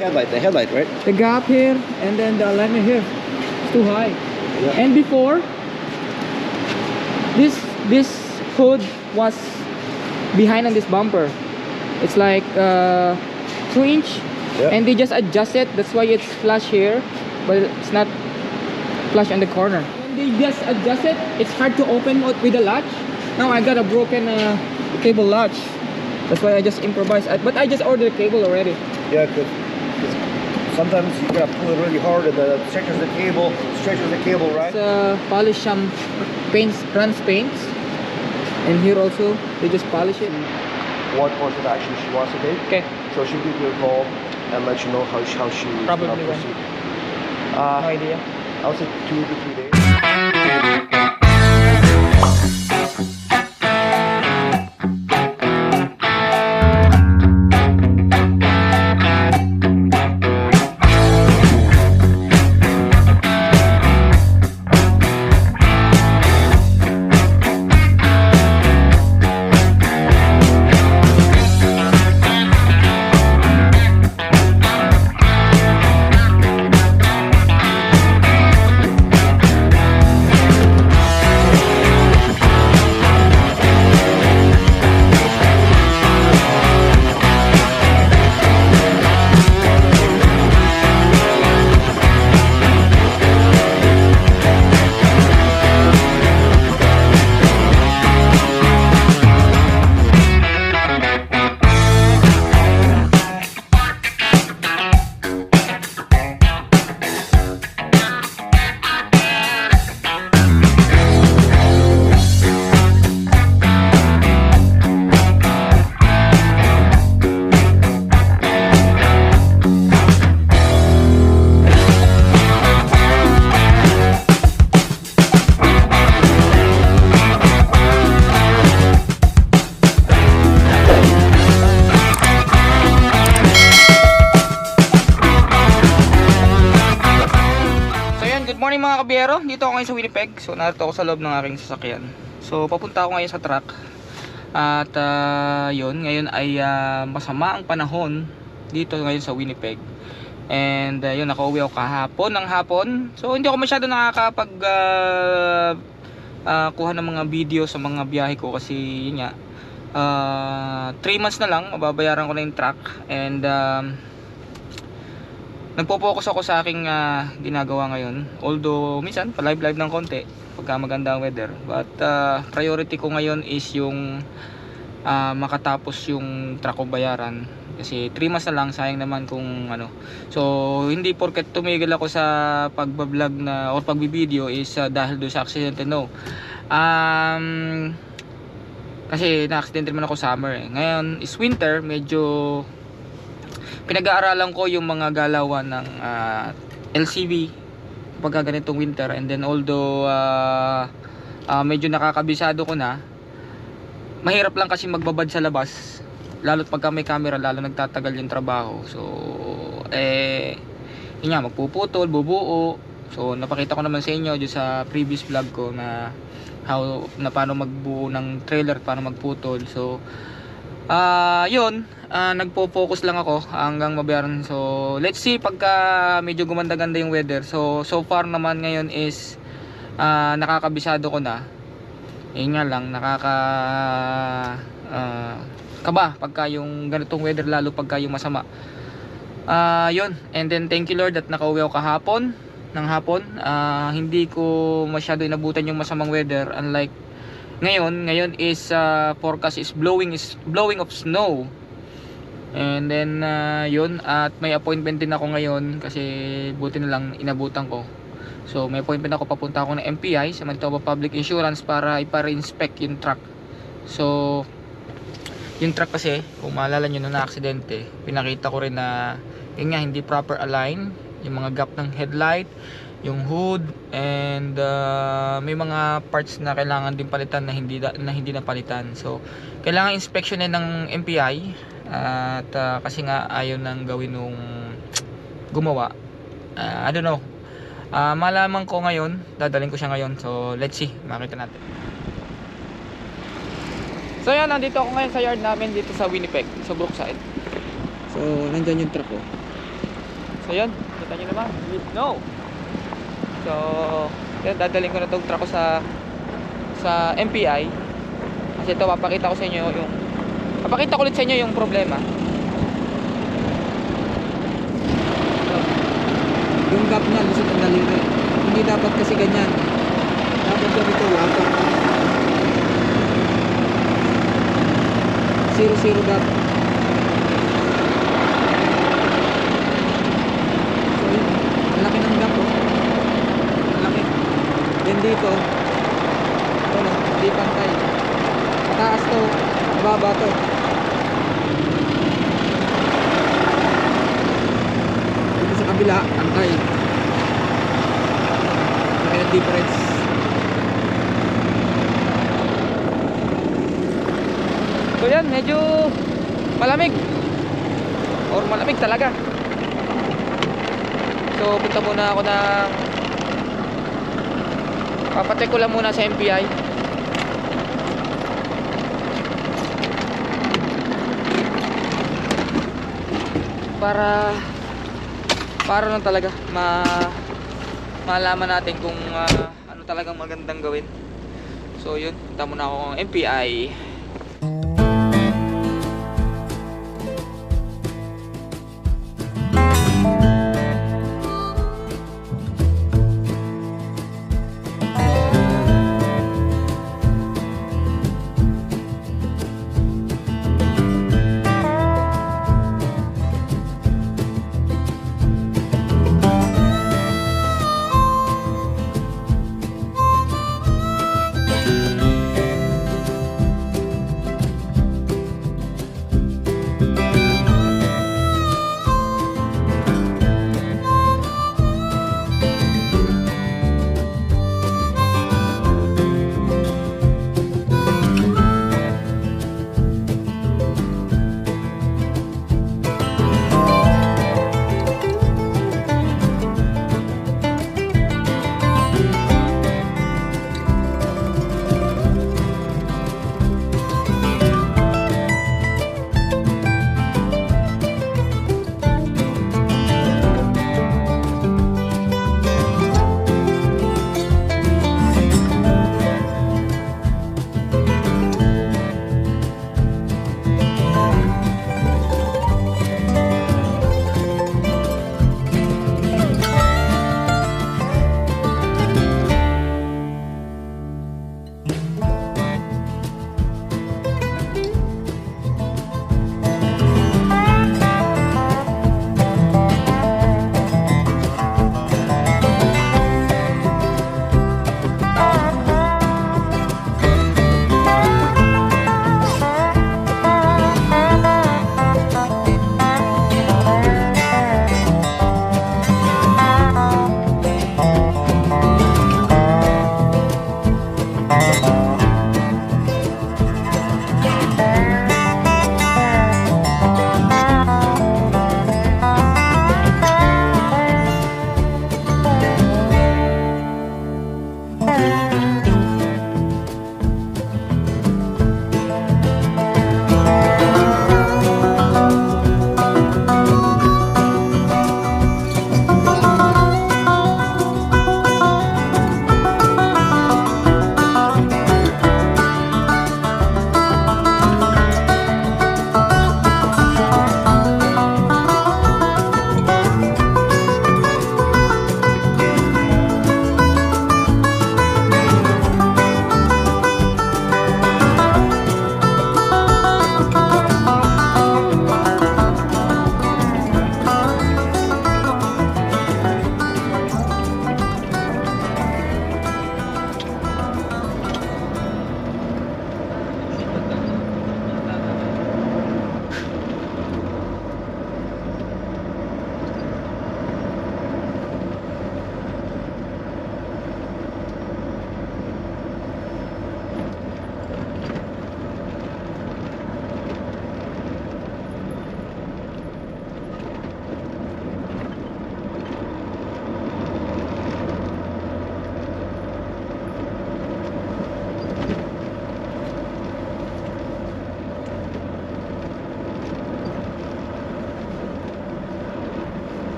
Headlight, the headlight, right? the gap here and then the alignment here. It's too high. Yeah. and before this this hood was behind on this bumper. It's like uh, two inch. Yeah. and they just adjust it that's why it's flush here but it's not flush on the corner. When they just adjust it it's hard to open with with the latch. Now I got a broken uh, cable latch. That's why I just improvised. But I just ordered a cable already. Yeah, because sometimes you gotta pull it really hard and the stretches the cable, stretches the cable, right? It's uh, polish some paints, runs paints. And here also, they just polish it. What course of action she wants to take. Okay. So she'll give you a call and let you know how she, how she Probably gonna when. proceed. No Uh, idea. I'll say two to three days. Ngayon sa Winnipeg. So narito ako sa loob ng aking sasakyan. So papunta ako ngayon sa truck. At ah, yun, ngayon ay ah, masama ang panahon dito ngayon sa Winnipeg. And uh, yun, nakauwi ako kahapon ng hapon. So hindi ako masyado nakakapag ah, ah, kuha ng mga video sa mga biyahe ko kasi yun nga 3 months na lang mababayaran ko na yung truck and um, nagpo-focus ako sa aking ah, ginagawa ngayon. Although minsan pa-live-live ng konti pagka maganda ang weather. But ah, priority ko ngayon is yung ah, makatapos yung truck ko bayaran. Kasi 3 months na lang sayang naman kung ano. So hindi porket tumigil ako sa pagbablog na or pagbibideo is ah, dahil do sa aksidente no. Um kasi na-accident naman ako summer eh. Ngayon is winter, medyo pinag-aaralan ko yung mga galawan ng ah, LCV pagka ganitong winter. And then although ah, ah, medyo nakakabisado ko na mahirap lang kasi magbabad sa labas. Lalo't pagka may camera lalo nagtatagal yung trabaho. So eh yun nga magpuputol, bubuo. So napakita ko naman sa inyo dyan sa previous vlog ko na how na paano magbuo ng trailer paano magputol. So Ah, yun, ah, nagpo-focus lang ako hanggang mabayaran. So, let's see pagka medyo gumanda-ganda yung weather. So, so far naman ngayon is ah, nakakabisado ko na. Yun lang, nakaka ah, kaba pagka yung ganitong weather lalo pagka yung masama. Ah, yun. And then thank you Lord at nakauwi ako kahapon ng hapon. Ah, hindi ko masyado inabutan yung masamang weather unlike ngayon ngayon is uh, forecast is blowing is blowing of snow. And then uh, yun at may appointment din ako ngayon kasi buti na lang inabutan ko. So may appointment ako papunta ako ng MPI sa Manitoba Public Insurance para ipare-inspect yung truck. So yung truck kasi kung maalala nyo nung na-aksidente pinakita ko rin na yun nga hindi proper align yung mga gap ng headlight yung hood and uh, may mga parts na kailangan din palitan na hindi na hindi napalitan. So kailangan inspeksyonin ng MPI at uh, kasi nga ayaw nang gawin nung gumawa. Uh, I don't know. Uh, malaman ko ngayon, dadalhin ko siya ngayon. So let's see, makita natin. So yan, nandito ako ngayon sa yard namin dito sa Winnipeg, sa Brookside. So nandyan yung truck ko. So yan, kita nyo naman, no. So, yan, dadalhin ko na itong truck ko sa sa MPI. Kasi ito, papakita ko sa inyo yung papakita ko ulit sa inyo yung problema. So, yung gap niya, lusot ang daliri. Hindi dapat kasi ganyan. Dapat ganito, wapa. Zero, zero gap. So, yun. Ang laki ng gap, oh. Ang laki. Then dito, ano, hindi pantay. Mataas to, mababa to. Dito sa kabila, pantay. Laki ng difference. So yan, medyo malamig. Or malamig talaga. So punta muna ako ng Papacheck ko lang muna sa MPI. Para para lang talaga ma malaman natin kung ah, ano talagang magandang gawin. So yun, punta muna ako ng MPI.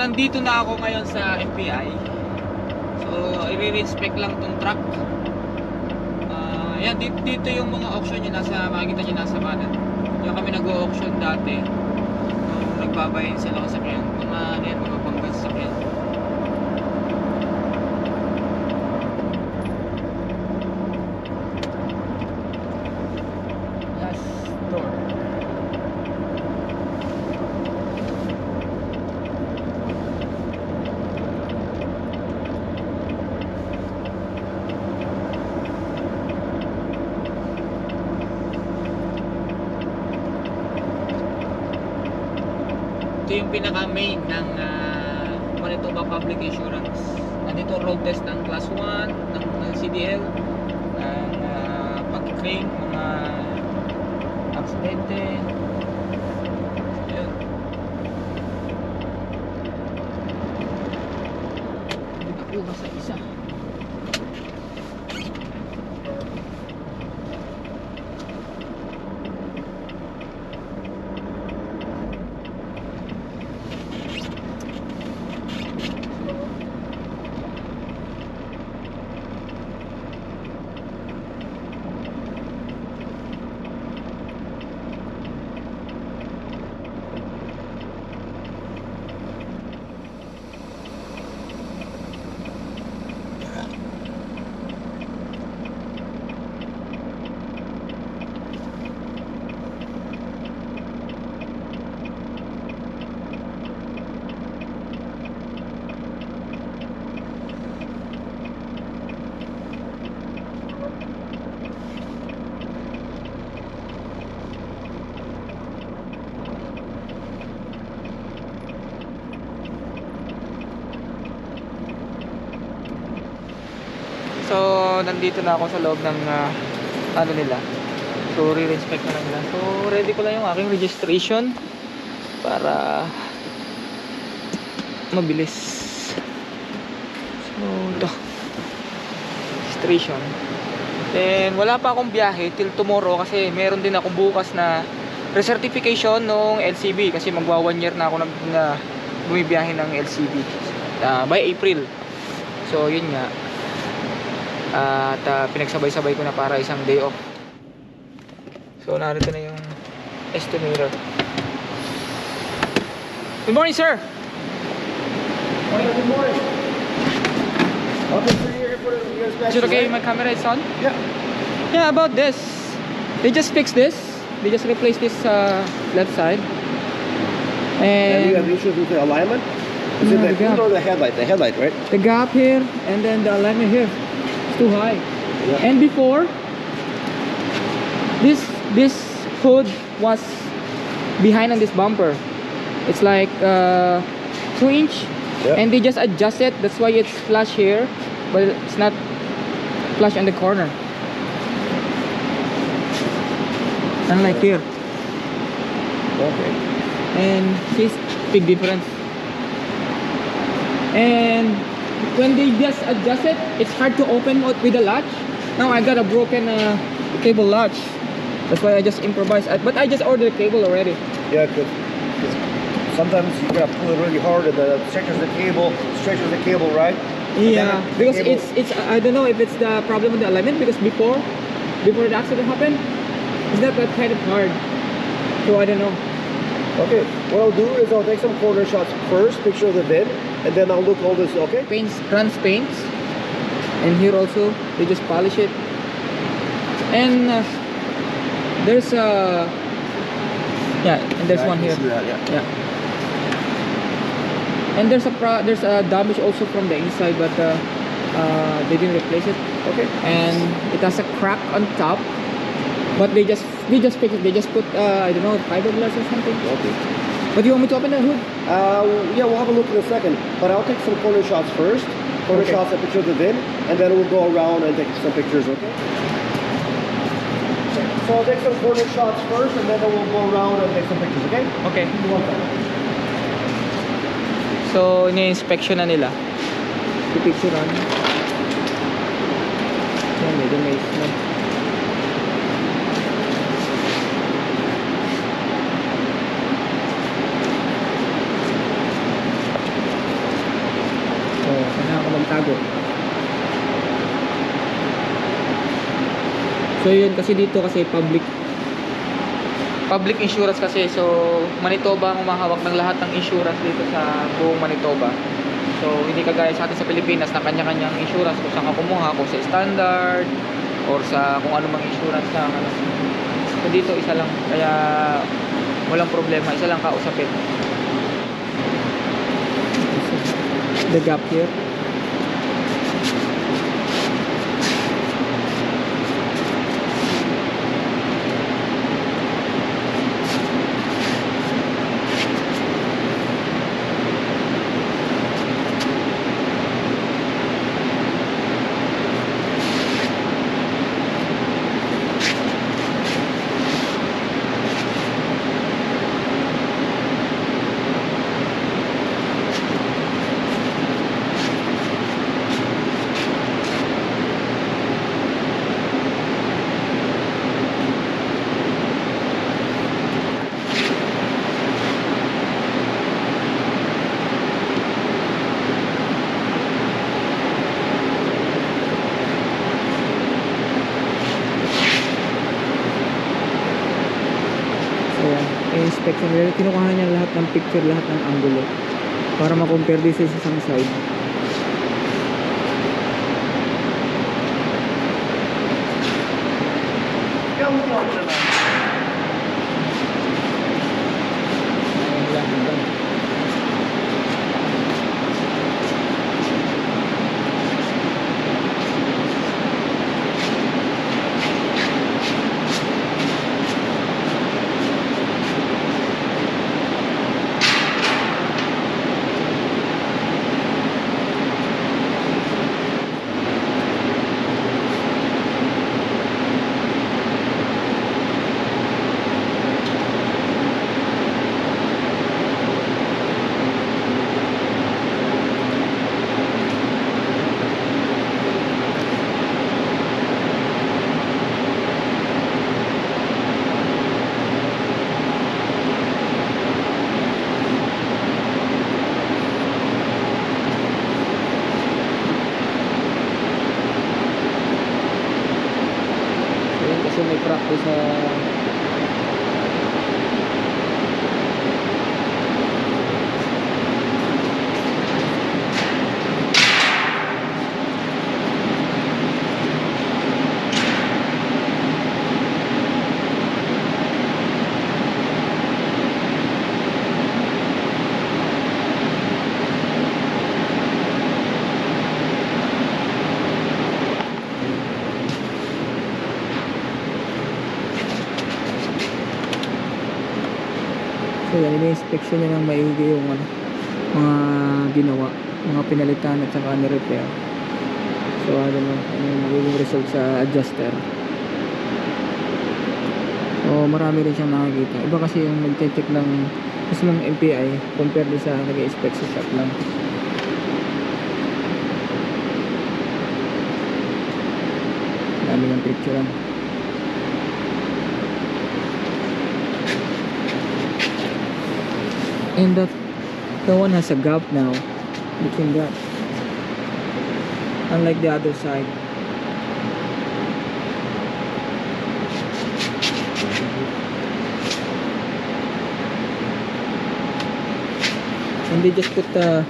Nandito na ako ngayon sa MPI. So, i-respect lang tong truck. Ah, yan, dito, dito yung mga auction nyo nasa, makikita nyo nasa banner. Yung kami nag-auction dati. Nung nagbabayin sila sa sakyan. Mga, ano yan, mga panggas sa sakyan. Last door. Ito yung pinaka-main ng uh, Manitoba Public Insurance. Nandito road test ng Class 1, ng, ng CDL, ng uh, pag-claim, mga aksidente. Yun. Hindi nakuha sa isa. So, nandito na ako sa loob ng ah, ano nila. So, re-respect na lang nila. So, ready ko lang yung aking registration para mabilis. So, ito. Registration. Then, wala pa akong biyahe till tomorrow kasi meron din ako bukas na recertification ng LCB kasi magwa one year na ako nag na bumibiyahe ng LCB Ah, by April. So, yun nga. At ah, pinagsabay-sabay ko na para isang day off. So narito na yung estimator. Good morning, sir. Morning, good morning. Okay, so you're for Is it okay? My camera is on. Yeah. Yeah, about this. They just fixed this. They just replaced this uh, left side. And you have And issues with the alignment? Is No, it the the hood or the headlight? The headlight, right? the gap here, and then the alignment here, too high. Yeah. And before, this this hood was behind on this bumper. It's like uh, two inch, Yeah. and they just adjust it. That's why it's flush here, but it's not flush on the corner. Unlike here, Okay. and see big difference. And when they just adjust it, it's hard to open with the latch. Now I got a broken uh, cable latch. That's why I just improvised. But I just ordered a cable already. Yeah, because sometimes you gotta pull it really hard and the stretches the cable, stretches the cable, right? Yeah, because cable- it's it's I don't know if it's the problem with the alignment because before before the accident happened, it's not that kind of hard. So I don't know. Okay, what I'll do is I'll take some corner shots first, picture of the VIN, and then I'll look all this, okay? Paints runs paints, and here also they just polish it. And uh, there's a yeah, and there's Yeah, one here. that, yeah. Yeah. And there's a pro- there's a damage also from the inside, but uh, uh, they didn't replace it. Okay. And it has a crack on top, but they just they just fix it. They just put uh, I don't know fiberglass or something. Okay. But you want me to open the hood? Uh, yeah, we'll have a look in a second, but I'll take some corner shots first. Corner Okay. shots, a picture of the VIN, and then we'll go around and take some pictures, okay? So I'll take some corner shots first, and then we'll go around and take some pictures, okay? Okay. Give me one second. So, ini-inspection na nila. Pipicturean. Yan, medyo may smoke. bago so yun kasi dito kasi public public insurance kasi. So Manitoba ang humahawak ng lahat ng insurance dito sa buong Manitoba. So hindi kagaya sa atin sa Pilipinas na kanya-kanyang insurance kung saan ka kumuha kung sa standard or sa kung ano mang insurance na ano. so dito isa lang. Kaya walang problema. Isa lang kausapin. The gap here I-inspection nila. Kinukuha niya lahat ng picture, lahat ng angulo. Para ma-compare din sa isang side. Ayan lang, hanggang. Ayan, kasi may practice sa So yan, ini-inspection niya ng maigi yung ano, mga ginawa, mga pinalitan at saka ni-repair. So ano mo, ano yung magiging result sa adjuster. O marami rin siyang nakikita. Iba kasi yung nag-check ng mismong MPI compared sa nag-inspect sa shop lang. Dami ng picture And that the one has a gap now between that. Unlike the other side. And they just put the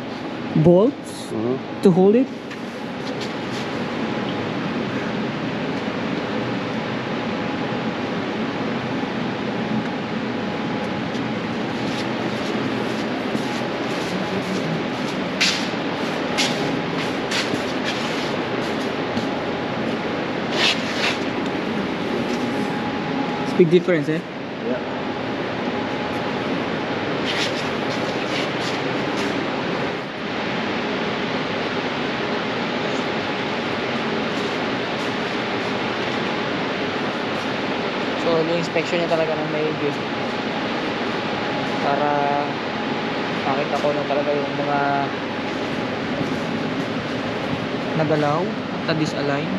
bolts mm-hmm. to hold it. Difference, eh? Yeah. So, ni-inspection niya talaga ng maigi. Para makita ko na talaga yung mga nagalaw at na-disalign.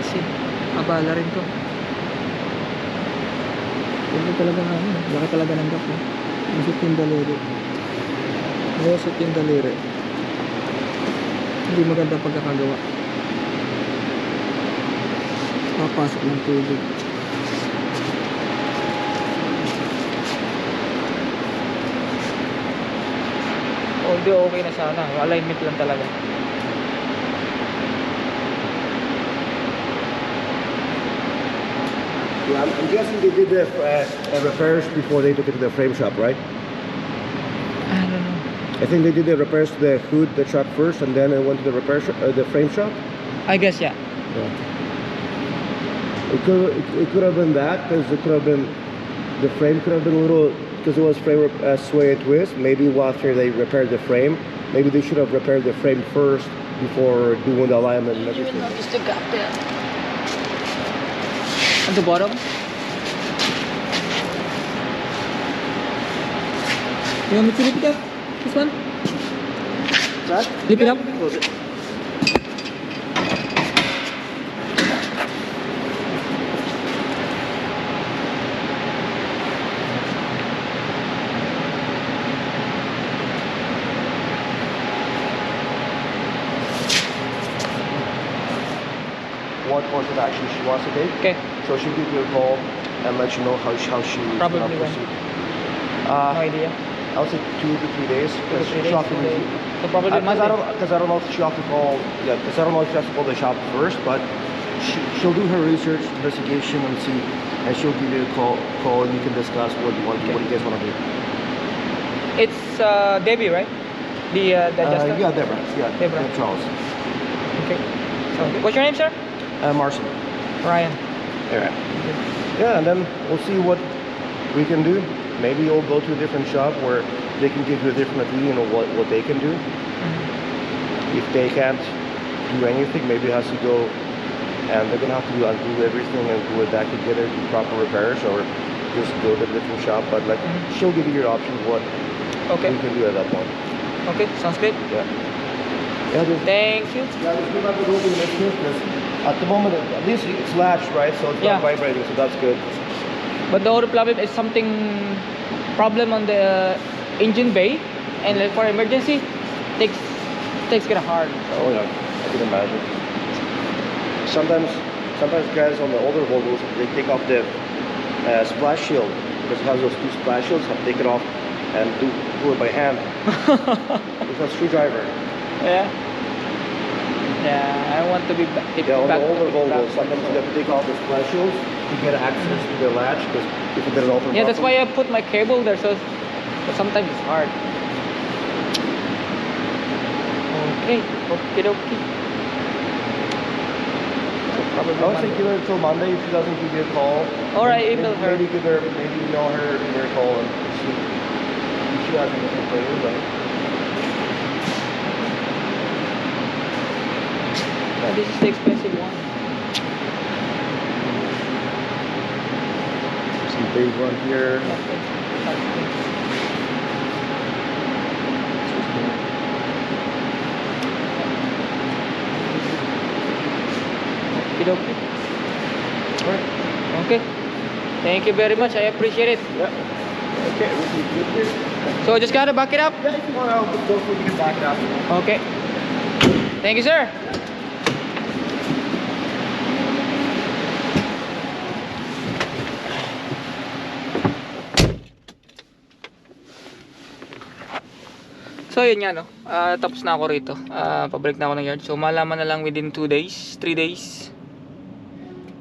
Kasi, abala rin to. Ganda talaga na ano, laki talaga ng gap eh. Masot yung daliri. Masot yung daliri. Hindi maganda pagkakagawa. Papasok ng tubig. Although okay na sana. Alignment lang talaga. Yeah, I'm, I'm guessing they did the uh, repairs before they took it to the frame shop, right? I don't know. I think they did the repairs to the hood, the truck first, and then it went to the repair shop, uh, the frame shop. I guess yeah. Yeah. It could it, it could have been that because it could have been the frame could have been a little because it was frame uh, sway and twist. Maybe after they repaired the frame, maybe they should have repaired the frame first before doing the alignment and everything. notice the gap there. At the bottom? You want me to lift it up? This one? That? Lift it up? Close it. What course of action she wants to take? Okay. So she'll give you a call and let you know how she, how she Probably when? proceed. No Uh, idea. I would say two to three days. Two three days, have okay. So probably Because I Monday. don't, because I don't know if she has to call, yeah, because I don't know if she has to call the shop first, but she, she'll do her research, investigation, and see, and she'll give you a call, call, and you can discuss what you want, Okay. what you guys want to do. It's uh, Debbie, right? The uh, the Uh, yeah, Deborah, yeah, Deborah. Charles, Okay. So, what's your name, sir? Uh, Marcin. Ryan. Yeah. Yeah, and then we'll see what we can do. Maybe you'll go to a different shop where they can give you a different opinion of what, what they can do. If they can't do anything, maybe it has to go and they're gonna have to undo everything and do it back together, do proper repairs, or just go to a different shop. But like, Mhm. she'll give you your option what Okay. we can do at that point. Okay, sounds good. Yeah. Yeah, Thank you. yeah, just go back to the open because at the moment, at least it's latched, right? So it's Yeah. not vibrating, so that's good. But the other problem is something problem on the engine bay, and like for emergency, takes takes kind of hard. Oh yeah, I can imagine. Sometimes, sometimes guys on the older Volvos they take off the uh, splash shield because it has those two splash shields. Have take it off and do, do it by hand with a screwdriver. Yeah. Yeah, I want to be ba- take Yeah, on back the older take back Volvos, sometimes you have to take off the splash shields to get access to the latch because if you didn't open Yeah, that's why I put my cable there. So, but sometimes it's hard. Okay, okay, okay. So probably I would say Monday. give her until Monday if she doesn't give you a call. All right, maybe, email her. Maybe give her, maybe email her, give her a call and see if she has anything for you. But This is the expensive one. some big one here. Okay, okay. Alright. Okay. Thank you very much. I appreciate it. Yeah. Okay, we can get this. So just gotta back it up. Yeah, if you want, go through you can back it up. Okay. Thank you, sir. So yun nga no. Ah, tapos na ako rito. Ah, pabalik na ako ng yard. So malaman na lang within 2 days, 3 days.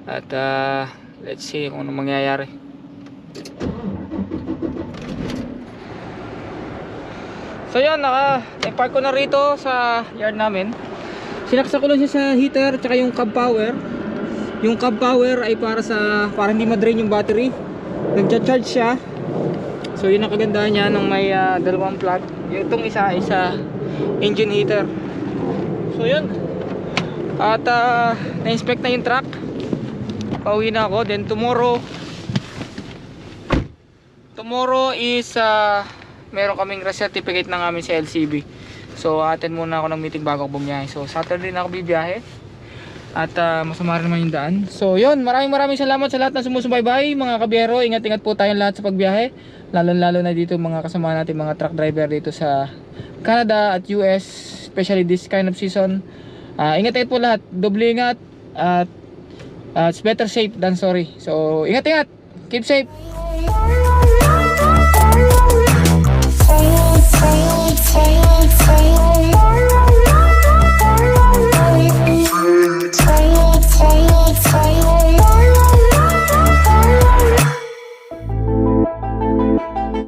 At ah, let's see kung ano mangyayari. So yun, naka park ko na rito sa yard namin. Sinaksa ko lang siya sa heater tsaka yung cab power. Yung cab power ay para sa para hindi ma-drain yung battery. Nagcha-charge siya. So yun ang kagandahan niya nung may ah, dalawang plug. Itong isa isa engine heater. So yun. At ah, na-inspect na yung truck. Pauwi na ako. Then tomorrow Tomorrow is ah, meron kaming certificate ng amin sa LCB. So attend muna ako ng meeting bago ako bumiyahe. So Saturday na ako bibiyahe at uh, masama rin naman yung daan. So yun. Maraming maraming salamat sa lahat na sumusubaybay mga kabiyero ingat ingat po tayong lahat sa pagbiyahe. Lalo lalo na dito mga kasama natin mga truck driver dito sa Canada at US especially this kind of season. Ah, uh, ingat ingat po lahat. Doble ingat. At uh, it's better safe than sorry. So ingat ingat keep safe. Take, take, take